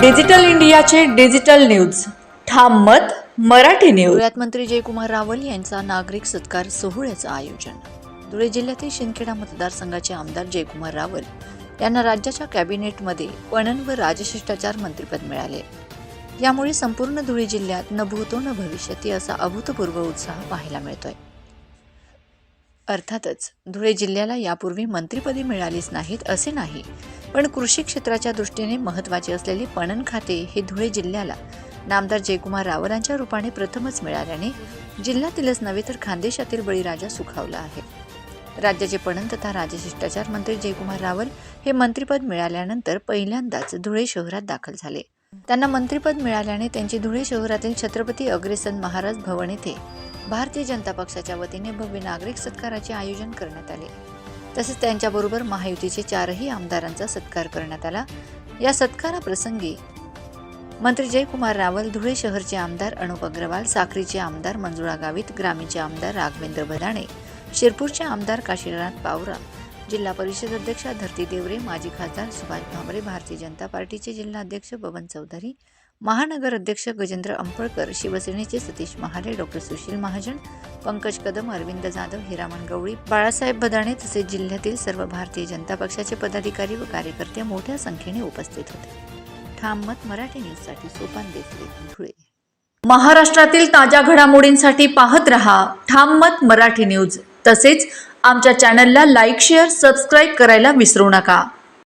Digital इंडियाचे digital news. ठाम मत मराठी न्यूज. मंत्री जयकुमार रावल यांचा नागरिक सत्कार सोहळ्याचं आयोजन. धुळे जिल्ह्यातील शिंदखेडा मतदारसंघाचे आमदार जयकुमार रावल यांना राज्याच्या कॅबिनेटमध्ये पणन व राजशिष्टाचार मंत्रिपद मिळाले. यामुळे संपूर्ण धुळे जिल्ह्यात न भूतो न भविष्यती असा अभूतपूर्व उत्साह पाहायला मिळतोय. अर्थातच धुळे जिल्ह्याला यापूर्वी मंत्रिपदे मिळालीच नाहीत असे नाही पण कृषी क्षेत्राच्या दृष्टीने महत्त्वाचे असलेले पणन खाते हे धुळे जिल्ह्याला. नामदार जयकुमार रावलांच्या रूपाने प्रथमच मिळाल्याने जिल्ह्यातीलच नव्हे तर खानदेशातील बळीराजा सुखावला आहे. राज्याचे पणन तथा राजशिष्टाचार मंत्री जयकुमार रावल हे मंत्रिपद मिळाल्यानंतर पहिल्यांदाच धुळे शहरात दाखल झाले. त्यांना मंत्रिपद मिळाल्याने त्यांची धुळे शहरातील छत्रपती अग्रेसन महाराज भवन येथे भारतीय जनता पक्षाच्या वतीने भव्य नागरिक सत्काराचे आयोजन करण्यात आले. तसेच त्यांच्याबरोबर महायुतीचे चारही आमदारांचा सत्कार करण्यात आला. या सत्काराप्रसंगी मंत्री जयकुमार रावल धुळे शहरचे आमदार अनुप अग्रवाल साखरीचे आमदार मंजुळा गावित ग्रामीणचे आमदार राघवेंद्र भदाणे शिरपूरचे आमदार काशीनाथ पावरा जिल्हा परिषद अध्यक्षा धरती देवरे माजी खासदार सुभाष भामरे भारतीय जनता पार्टीचे जिल्हाध्यक्ष बबन चौधरी महानगर अध्यक्ष गजेंद्र अंपळकर शिवसेनेचे सतीश महाले डॉक्टर सुशील महाजन पंकज कदम अरविंद जाधव हिरामन गवळी बाळासाहेब बदाणे तसेच जिल्ह्यातील सर्व भारतीय जनता पक्षाचे पदाधिकारी व कार्यकर्ते मोठ्या संख्येने उपस्थित होते. ठाम मत मराठी न्यूजसाठी सोपान देसले धुळे. महाराष्ट्रातील ताज्या घडामोडींसाठी पाहत रहा ठाम मत मराठी न्यूज. तसेच आमच्या चॅनलला लाईक शेअर सबस्क्राईब करायला विसरू नका.